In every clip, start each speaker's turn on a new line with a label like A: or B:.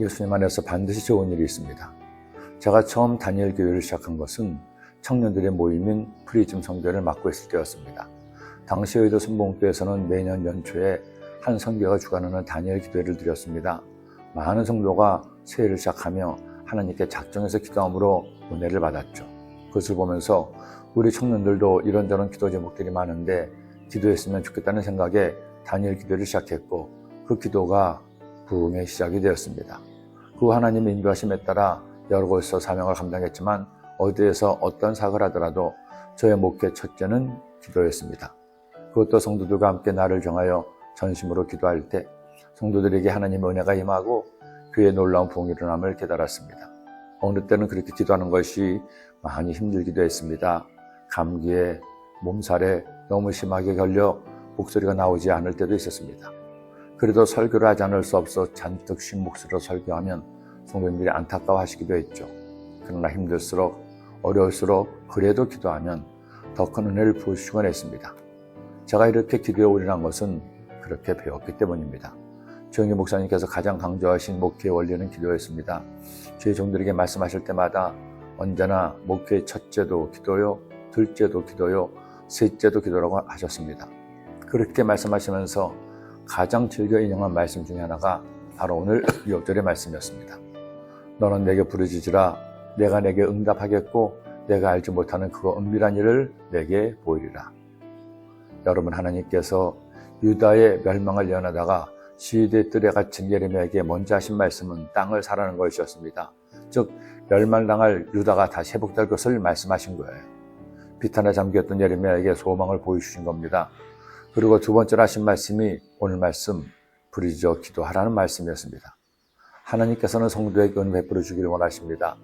A: 예수님 안에서 반드시 좋은 일이 있습니다. 제가 처음 다니엘 교회를 시작한 것은 청년들의 모임인 프리즘 성교를 맡고 있을 때였습니다. 당시 의도 순봉교에서는 매년 연초에 한 성교가 주관하는 다니엘 기도회를 드렸습니다. 많은 성도가 새해를 시작하며 하나님께 작정해서 기도함으로 은혜를 받았죠. 그것을 보면서 우리 청년들도 이런저런 기도 제목들이 많은데 기도했으면 좋겠다는 생각에 다니엘 기도를 시작했고 그 기도가 부흥의 시작이 되었습니다. 그 하나님의 인도하심에 따라 여러 곳에서 사명을 감당했지만 어디에서 어떤 사고를 하더라도 저의 목회 첫째는 기도였습니다. 그것도 성도들과 함께 나를 정하여 전심으로 기도할 때 성도들에게 하나님의 은혜가 임하고 교회에 놀라운 부흥이 일어남을 깨달았습니다. 어느 때는 그렇게 기도하는 것이 많이 힘들기도 했습니다. 감기에 몸살에 너무 심하게 걸려 목소리가 나오지 않을 때도 있었습니다. 그래도 설교를 하지 않을 수 없어 잔뜩 쉰 목소리로 설교하면 성도님들이 안타까워하시기도 했죠. 그러나 힘들수록 어려울수록 그래도 기도하면 더 큰 은혜를 부으시곤 했습니다. 제가 이렇게 기도에 올인한 것은 그렇게 배웠기 때문입니다. 조영희 목사님께서 가장 강조하신 목회의 원리는 기도였습니다. 저희 종들에게 말씀하실 때마다 언제나 목회의 첫째도 기도요, 둘째도 기도요, 셋째도 기도라고 하셨습니다. 그렇게 말씀하시면서 가장 즐겨 인용한 말씀 중에 하나가 바로 오늘 6절의 말씀이었습니다. 너는 내게 부르짖으라 내가 내게 응답하겠고 내가 알지 못하는 그거 은밀한 일을 내게 보이리라. 여러분 하나님께서 유다의 멸망을 예언하다가 시대 뜰에 갇힌 예레미야에게 먼저 하신 말씀은 땅을 사라는 것이었습니다. 즉 멸망당할 유다가 다시 회복될 것을 말씀하신 거예요. 비탄에 잠겼던 예레미야에게 소망을 보여주신 겁니다. 그리고 두 번째로 하신 말씀이 오늘 말씀 부르짖어 기도하라는 말씀이었습니다. 하나님께서는 성도에게 은 베풀어 주기를 원하십니다.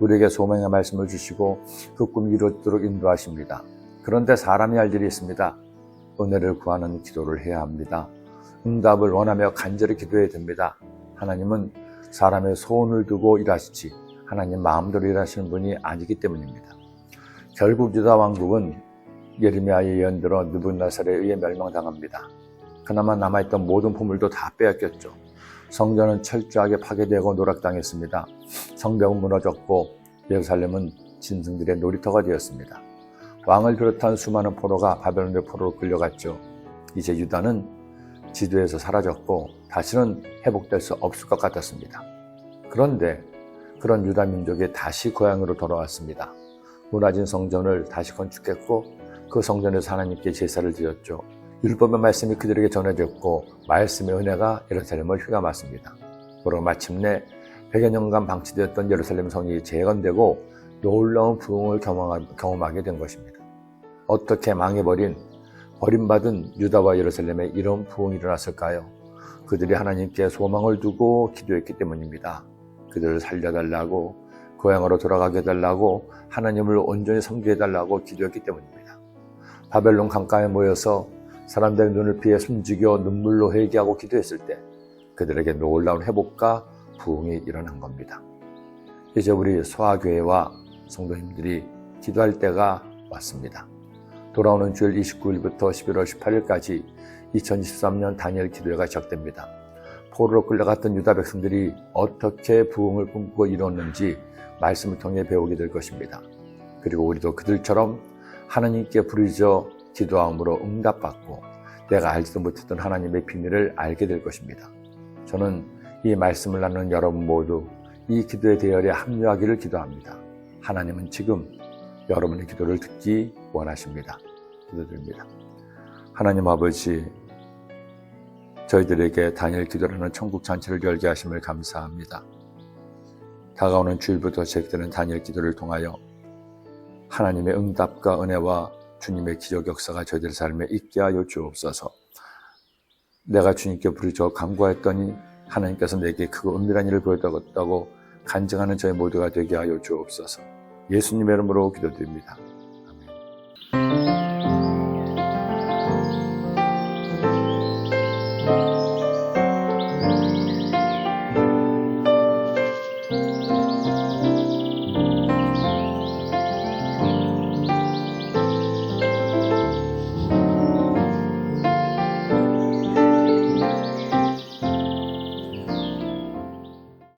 A: 우리에게 소망의 말씀을 주시고 그 꿈이 이루어지도록 인도하십니다. 그런데 사람이 할 일이 있습니다. 은혜를 구하는 기도를 해야 합니다. 응답을 원하며 간절히 기도해야 됩니다. 하나님은 사람의 소원을 두고 일하시지 하나님 마음대로 일하시는 분이 아니기 때문입니다. 결국 유다 왕국은 예레미야의 예언대로 느부갓네살에 의해 멸망당합니다. 그나마 남아있던 모든 보물도 다 빼앗겼죠. 성전은 철저하게 파괴되고 노락당했습니다. 성벽은 무너졌고 예루살렘은 짐승들의 놀이터가 되었습니다. 왕을 비롯한 수많은 포로가 바벨론의 포로로 끌려갔죠. 이제 유다는 지도에서 사라졌고 다시는 회복될 수 없을 것 같았습니다. 그런데 그런 유다 민족이 다시 고향으로 돌아왔습니다. 무너진 성전을 다시 건축했고 그 성전에서 하나님께 제사를 드렸죠. 율법의 말씀이 그들에게 전해졌고 말씀의 은혜가 예루살렘을 휘감았습니다. 그러고 마침내 100여 년간 방치되었던 예루살렘 성이 재건되고 놀라운 부흥을 경험하게 된 것입니다. 어떻게 망해버린 버림받은 유다와 예루살렘에 이런 부흥이 일어났을까요? 그들이 하나님께 소망을 두고 기도했기 때문입니다. 그들을 살려달라고 고향으로 돌아가게 해달라고 하나님을 온전히 섬기게 해달라고 기도했기 때문입니다. 바벨론 강가에 모여서 사람들의 눈을 피해 숨죽여 눈물로 회개하고 기도했을 때 그들에게 놀라운 회복과 부흥이 일어난 겁니다. 이제 우리 소아교회와 성도님들이 기도할 때가 왔습니다. 돌아오는 주일 29일부터 11월 18일까지 2023년 다니엘 기도회가 시작됩니다. 포로로 끌려갔던 유다 백성들이 어떻게 부흥을 꿈꾸고 이뤘는지 말씀을 통해 배우게 될 것입니다. 그리고 우리도 그들처럼 하나님께 부르짖어 기도함으로 응답받고 내가 알지도 못했던 하나님의 비밀을 알게 될 것입니다. 저는 이 말씀을 나누는 여러분 모두 이 기도의 대열에 합류하기를 기도합니다. 하나님은 지금 여러분의 기도를 듣기 원하십니다. 기도드립니다. 하나님 아버지, 저희들에게 다니엘 기도라는 천국 잔치를 열게 하심을 감사합니다. 다가오는 주일부터 시작되는 다니엘 기도를 통하여 하나님의 응답과 은혜와 주님의 기적 역사가 저희들 삶에 있게 하여 주옵소서. 내가 주님께 부르짖어 간구했더니 하나님께서 내게 그 은밀한 일을 보였다고 간증하는 저희 모두가 되게 하여 주옵소서. 예수님의 이름으로 기도드립니다. 아멘.